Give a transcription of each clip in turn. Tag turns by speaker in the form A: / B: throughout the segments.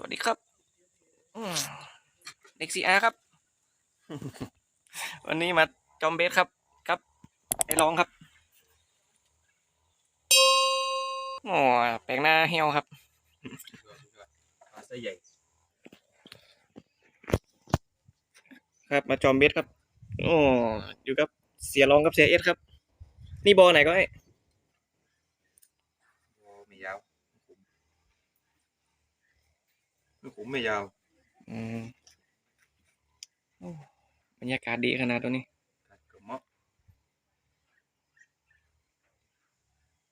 A: สวัสดีครับอืมเด็กซีอาครับ วันนี้มาจอมเบสครับครับไอ้ร้องครับโอ้แปลงหน้าเฮลครับ
B: ปลาไส้ใหญ่
A: ครับมาจอมเบสครับ โอ้อยู่กับเสียร้องกับเสียเอสครับ นี่บอไหนก็ไอ้
B: โอ้ไม่ยาว ไม่ขุมไม่ยาว
A: อืมโอ้บรรยากาศดีขนาดตัวนี้
B: กัดกระเมาะ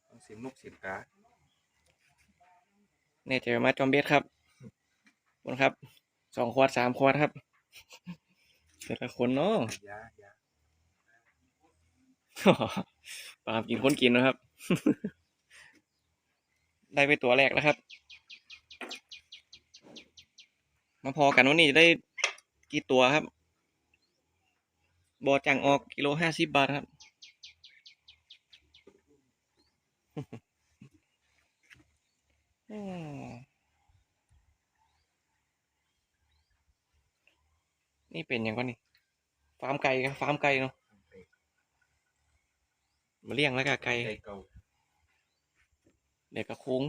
B: ต้องเสียงนกเสียงกา
A: เนี่ยเจอมาจอมเบสครับขอบคุณครับสองควดสามควดครับ แต่ละคนเนาะ
B: ยายา
A: ปาล์มกินคนกินนะครับ ได้ไปตัวแรกแล้วครับ มาพอกันวันนี้จะได้กี่ตัวครับ บอจังออกกิโลห้าสิบบาทครับอืมนี่เป็นอย่างก็นี่ ฟาร์มไก่ครับ ฟาร์มไก่เนาะ มาเลี้ยงแล้วก็ไก่
B: ไก่เก่า
A: เด็กกระคุ้ง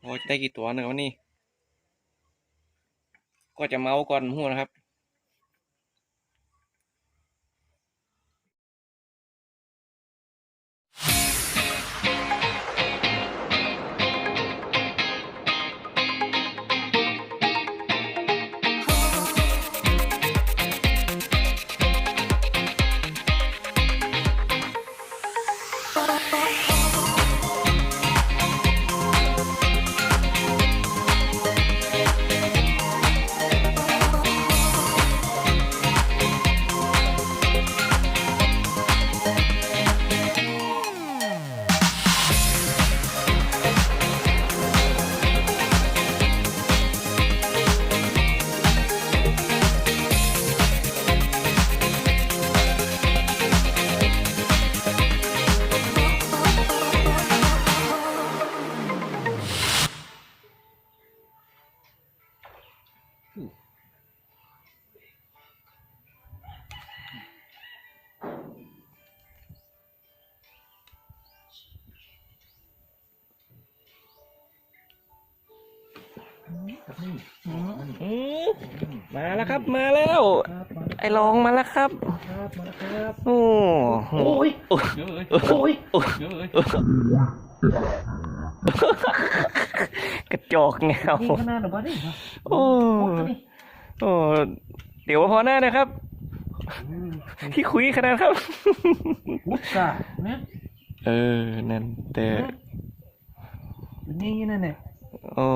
A: โอ้ได้กี่ตัวเนอะวันนี้ ก็จะเมาก่อนหัวนะครับ อืมมาแล้วครับมาแล้ว ไอ้ลองมาแล้วครับโอ้โห
B: โอ้ย
A: โอ้ย
B: เยอะเลย
A: โอ้ย
B: เยอะเลย
A: กระจอกเงา
B: นี่ขนาดหรือว่านี่
A: โอ้โอ้เดี๋ยวพอหน้านะครับ ที่คุยขนาดครับ
B: วุ้กาเนี่ย
A: เออ นั่นแต่
B: นี่นั่นเนี่ย
A: โอ้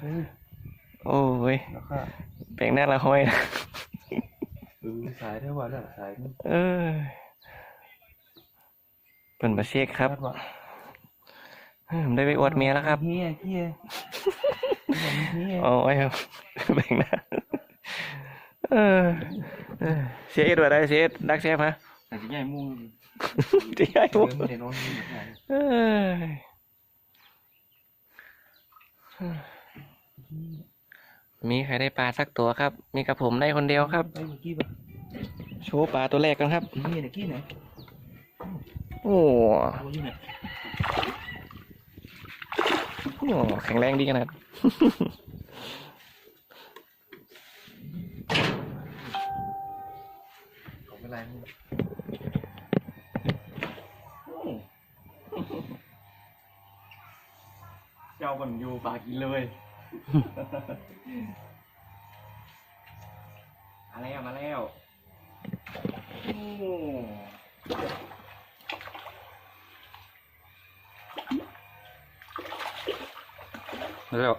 B: เออ
A: โอ้เว้ย
B: แล้วก็
A: แปลงหน้าละห้อยนะ
B: เออสายเท่าว่าแล้วสายมัน
A: เออเป็นมาเช็คครับ
B: ว่า
A: เออผม ได้ไปอวดเมียแล้วครับ
B: เฮียเฮียเฮีย
A: โอ้ยครับแบ่งหน้าเออเออเสียเอ็ดว่าได้เสียเอ็ดดักแซฟฮะ
B: แต่ที่ใหญ่มุ่ง
A: จะย้าย
B: เอ
A: หม
B: อ
A: ด
B: ไม่ได้นอนนี่เหมือนกัน
A: เออมีใครได้ปลาสักตัวครับ มีกับผมได้คนเดียวครับ
B: ไปเมื่อกี้ป่ะ
A: โชว์ปลาตัวแรกกันครับ
B: เฮียเนี่ยกี้ไหน
A: โอ้ แข็งแรงดีขนาด
B: ของอะไรนี่
A: เจ้าบนอยู่ปากินเลยมาแล้วมาแล้วโอ้
B: แล้ว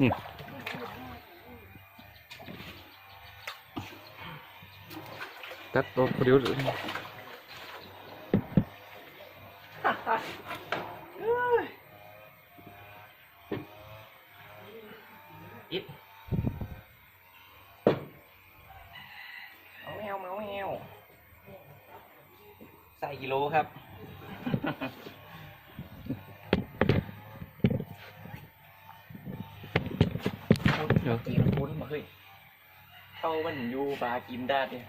A: นี่
B: ตัดตัวเดียวเลย
A: ส่กิโลครับ
B: เดี๋ยว
A: กินคุ้นมาเฮ้ยเข้ามันอยู่ปลากินได้เนี่ย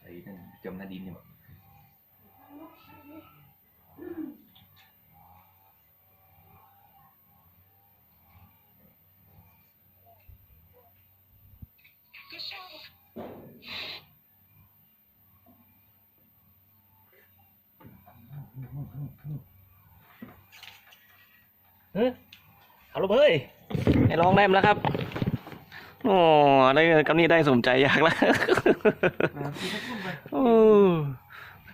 B: ไอ้นั่นจมหน้าดินเนี่ย
A: เฮ้ยเอาลูกเฮ้ยให้ลองได้มาแล้วครับโอ้ได้กำนี้ได้สมใจอยากแล้วโอ้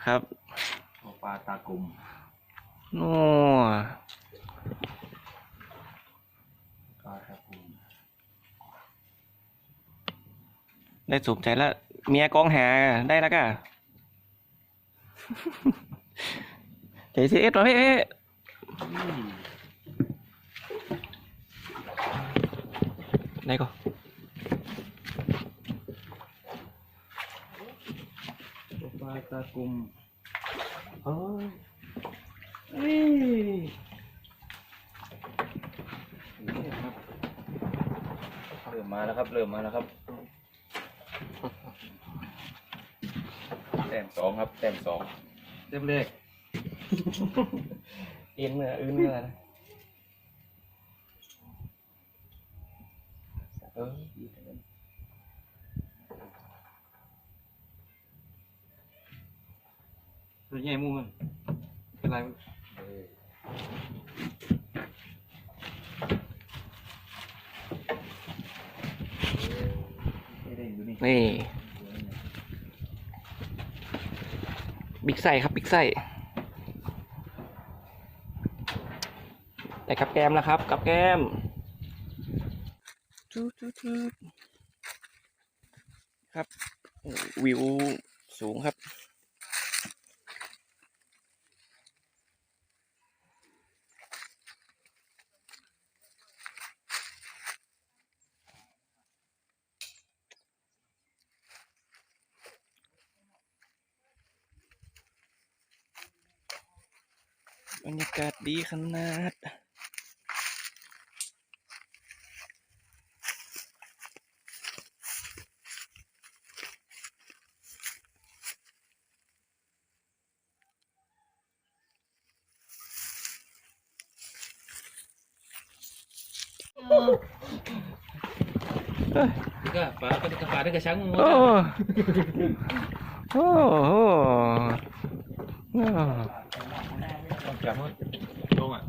A: ครับ
B: ปลาตากลม
A: โอ้
B: ปลาตากลม
A: ได้สมใจแล้ว เมียกองหาได้แล้วก็ใจ เสียเอ็ดมาเพ่ได้ก็
B: ปลาตากลม
A: เฮ้ย
B: เริ่มมาแล้วครับ เริ่มมาแล้วครับ แต้มสองครับ แต้มสองเต็มเลข
A: เอ็นเนื้ออื่นเนื้อนะเออ
B: ตัวใหญ่มูมันเป็นไรนี่
A: นี่บิ๊กไซครับ บิ๊กไซ ได้กับแกมแล้วครับ กับแกมจุดจุดจุดครับวิวสูงครับบรรยากาศดีขนาด
B: ก็ปลา ก็ปลาได้กระชังมึง
A: โอ้โอ้โหโอ้
B: จับมันลงอะ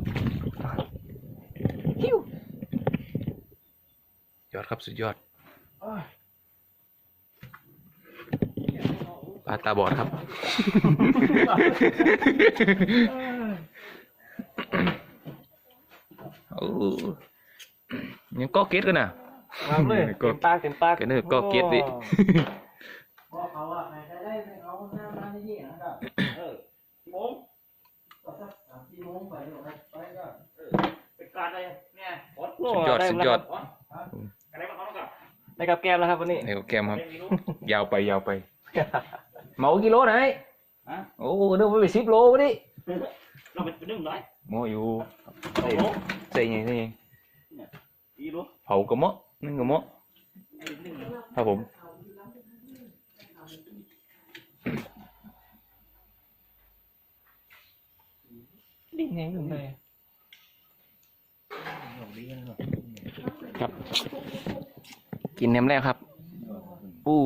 A: ฮิวยอดครับสุดยอดปลาตาบอดครับ
B: โอ้ยังก็เก็ตกันน่ะ
A: มาเลย
B: ก็
A: เต็มปากเต็มปาก
B: ก็เนอก็เก็ตดิ
C: บอกเขาว่าใครจะได้เอาหน้ามาที่นี่นะครับ
A: เออโมง
C: ก็สักสามสี่โมงไปหรอกไปก็
A: เป็นการอะไรเนี่ย
B: สุดยอดสุดยอด
A: อะไรมาเขาต้องกับได้กับแก้มแล้วครับวันนี้
B: เดี๋ยวแกมครับ ยาวไปยาวไปเหมากิโลไหนโอ้เดินไปสิบโลวะดิ
A: เราเป็นเรื่องร้อย
B: โมอยู่ใส่ใส่ไงใส่ไง
A: อีรู้
B: เผากระมะ นึ่งกระมะครับผม
A: ดิ้งไงถึงเลยครับ กินเนมแล้วครับอู้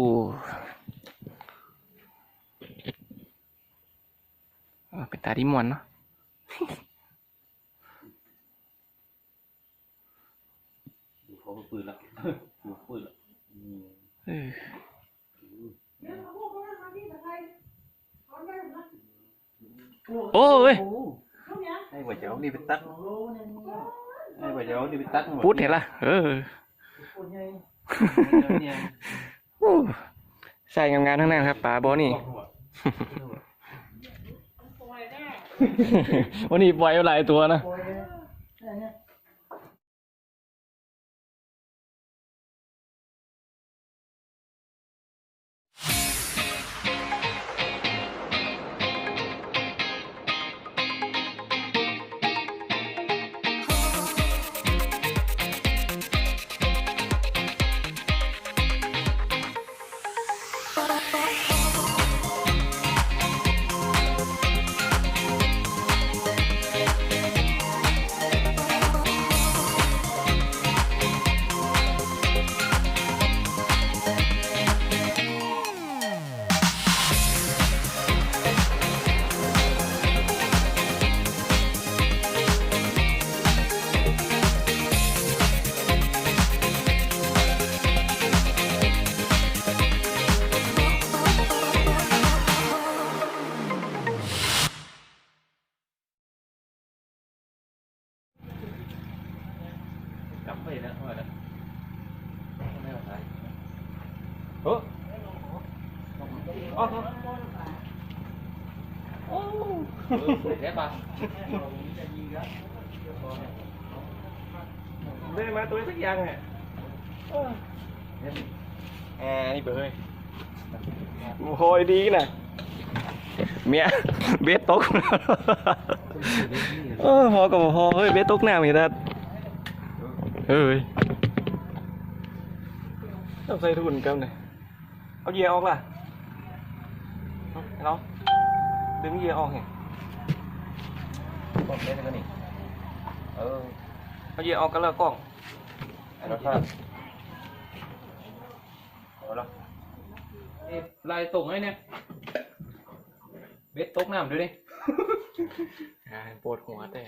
A: อ่าเป็นตาที่มวนเนาะ
B: เขาปืนละดูปืนละ
A: เออโอ้เว้ย
B: ไอ้หัวเจ้านี่ไปตักไอ้หัวเจ้านี่ไปตัก
A: พูดเห็นละเออ
B: เนี่ย
A: โอ้ใส่งามๆทั้งนั้นครับป๋าบอนี่วันนี้ปล่อยเอาหลายตัวนะ
C: เดี๋
B: ยวป่ะ
A: ได้มาตัวสักอย่างไงอ่านี่เบอร์เฮ้ยโอ้ยดีนะเมียเบสตกเออพอกับพอเฮ้ยเบสตกหน้ามีแต่เฮ้ยต้องใส่ทุนกันเลยเอาเหยียออกล่ะเอาเนาะดึงเหยียออกไง
B: ผมเล่นกันนี่ เออ
A: เอาเหยียออกกันแล้วกล้อง
B: ไอ้รถครับเอาละเอ๊ะลายตรงไอ้เนี่ย เบ็ดตกน้ำดูดิ
A: อ่าปวดหัวแต่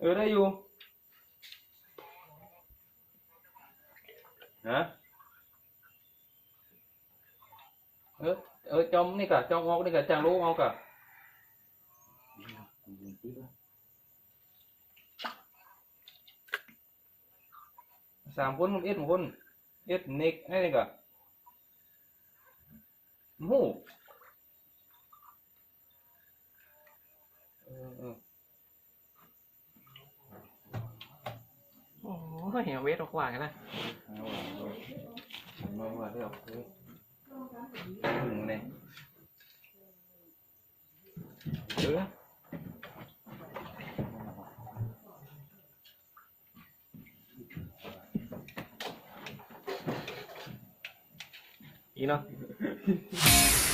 B: เออได้อยู่ ฮะ เออ เออจอมนี่กะจอมงอกนี่กะจางรู้เอากะ สามคนเอ็ดคนเอ็ดเน็กไอ้นี่กะหมูเออเออ
A: โอ้ยเวทออกว่ากันนะ
B: มาว่าเดี๋ยวถึงเลยเออ
A: อีเ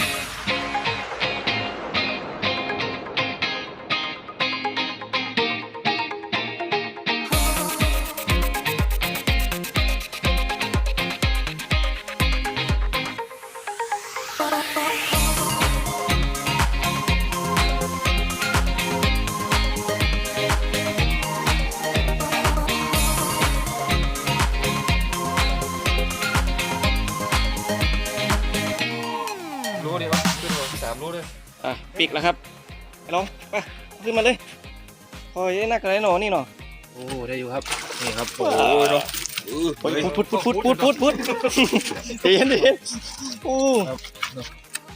A: อะปีกแล้วครับไปลองไปขึ้นมาเลยพอยันักอะไรหนอนี่หนอ
B: โอ้ได้อยู่ครับนี่ครับ
A: โอ้
B: โอ้
A: ย
B: ย
A: เนาะ
B: เนาะ
A: พุดพุดพุดพุดพุดพุดพุดเห็นเห็นโอ้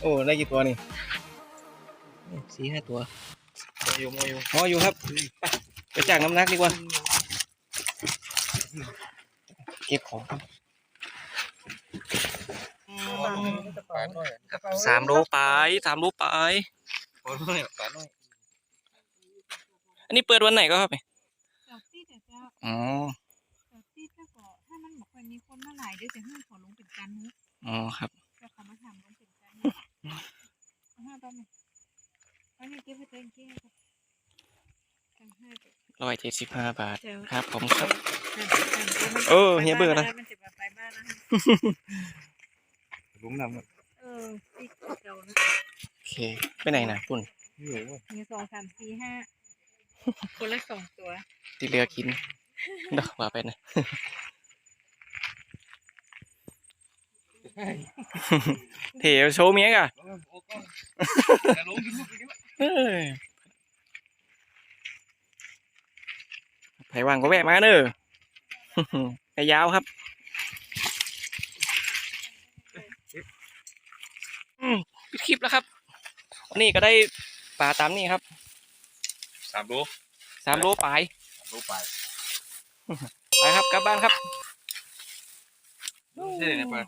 A: โอ้ได้กี่ตัวนี่สี่ห้าตัว
B: อยู่มอยู่
A: พออยู่ครับ ไปไปจ้างน้ำหนักดีกว่า เก็บของครับสามโลไปสามโลไป
B: โอ้ยน้อยปลาน้อย
A: อันนี้เปิดวันไหนก็ครับเนี่ย
D: จอดที่แต่เจ้า
A: อ๋อ
D: จอดที่ถ้าก็ถ้ามันบอกว่ามีคนมาหลายเดี๋ยวจะให้ขอลงเป็นการนุก
A: อ๋อครับ
D: จะเขามาทำลงเป็นการนุกเอาห้าตอนนี้อันนี้เก็บไปเต็มที่ครับจังห้าเจ็ด
A: ร้อยเจ็ดสิบห้าบาท
D: เจ้า
A: ครับ ผมครับ
D: มัน
A: เออเฮียเบื่อนะ
D: มันจะมาไปบ้านนะ
B: ลุงนำ
D: เออติ๊กเจ้านะ
A: โอเค ไปไหนนะคุณ
B: อยู่
D: มีสองสามสี่ห้าคนละสองตัว
A: ที่เรือกินเดอกว่าไปนะเทโชว์เมียกะเอ้ยไผว่างก็แวะมาเนอะไอ้ยาวครับอืมปิดคลิปแล้วครับ วั นนี้ก็ได้ปลาตามนี่ครับ
B: สามรู้
A: สามโลปลาย
B: รู้ไป
A: ไปครับกลับบ้านครับ
B: ใช่เลยปลา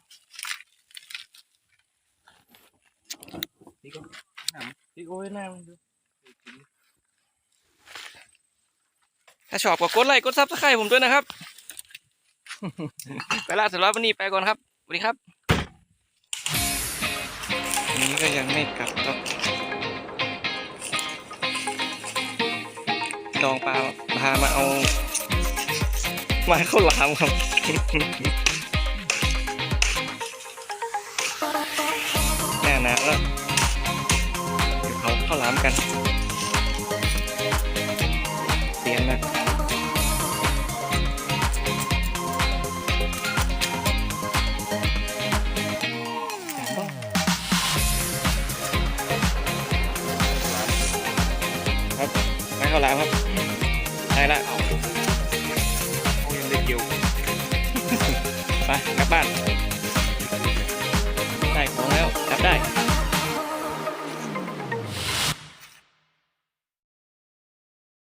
B: พี่ก็น้ำพี่โอ้ยน้ำดู
A: ถ้าชอบก็กดไลค์กดซับสไครต์ผมด้วยนะครับ ไปละสำหรับวันนี้ไปก่อนครับสวัสดีครับวันนี้ก็ยังไม่กลับครับ ดองปลาพามาเอาไม้ข้าวหลามครับแน่นะแล้วเดี๋ยวเขาข้าวหลามกัน